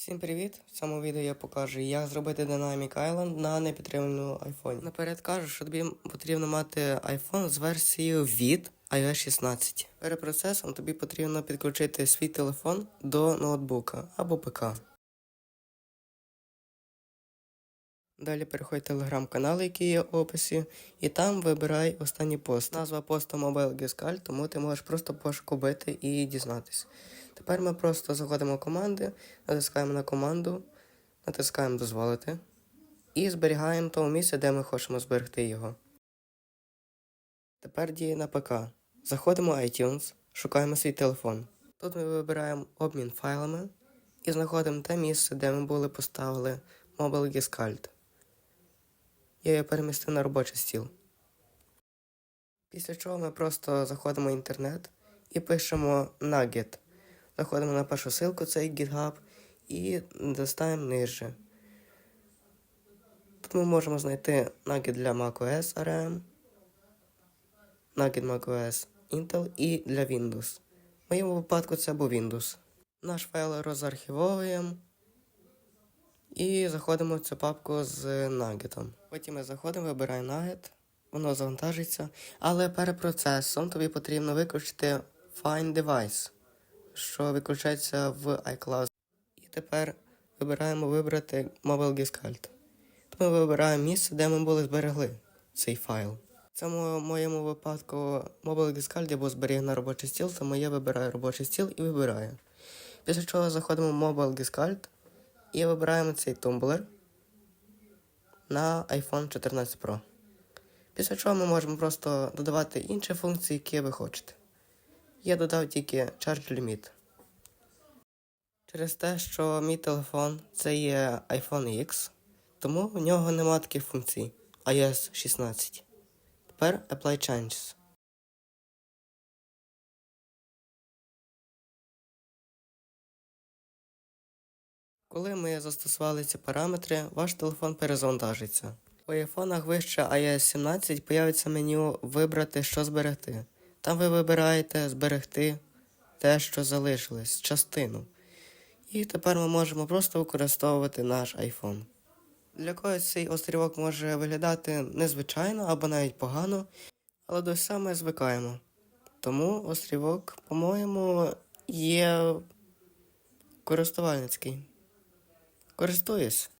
Всім привіт! В цьому відео я покажу, як зробити Dynamic Island на непідтриманому iPhone. Наперед кажу, що тобі потрібно мати iPhone з версією від iOS 16. Перед процесом тобі потрібно підключити свій телефон до ноутбука або ПК. Далі переходь в телеграм-канал, який є в описі, і там вибирай останній пост. Назва посту Mobile Giscal, тому ти можеш просто пошуку бити і дізнатись. Тепер ми просто заходимо в команди, натискаємо на команду, натискаємо дозволити і зберігаємо тому місце, де ми хочемо зберегти його. Тепер діє на ПК. Заходимо в iTunes, шукаємо свій телефон. Тут ми вибираємо обмін файлами і знаходимо те місце, де ми були поставили Mobile Giscald. Я його перемістив на робочий стіл. Після чого ми просто заходимо в інтернет і пишемо Nugget. Заходимо на першу ссылку, цей GitHub, і достаємо нижче. Тут ми можемо знайти Nugget для macOS ARM, Nugget macOS Intel і для Windows. В моєму випадку це був Windows. Наш файл розархівовуємо і заходимо в цю папку з нагетом. Потім ми заходимо, вибираємо нагет, воно завантажиться, але перед процесом тобі потрібно виключити Find Device, що виключається в iCloud. І тепер вибираємо вибрати Mobile Giscald. Тут ми вибираємо місце, де ми були зберегли цей файл. В цьому моєму випадку Mobile Giscald я був зберіг на робочий стіл, тому я вибираю робочий стіл і вибираю. Після чого заходимо в Mobile Giscald і вибираємо цей тумблер на iPhone 14 Pro. Після чого ми можемо просто додавати інші функції, які ви хочете. Я додав тільки Charge Limit. Через те, що мій телефон це є iPhone X, тому в нього нема таких функцій iOS 16. Тепер Apply Changes. Коли ми застосували ці параметри, ваш телефон перезавантажиться. У айфонах вище iOS 17 появиться меню Вибрати, що зберегти. Там ви вибираєте зберегти те, що залишилось, частину. І тепер ми можемо просто використовувати наш iPhone. Для когось цей острівок може виглядати незвичайно або навіть погано, але до ми звикаємо. Тому острівок, по-моєму, є користувальницький. Користуюсь.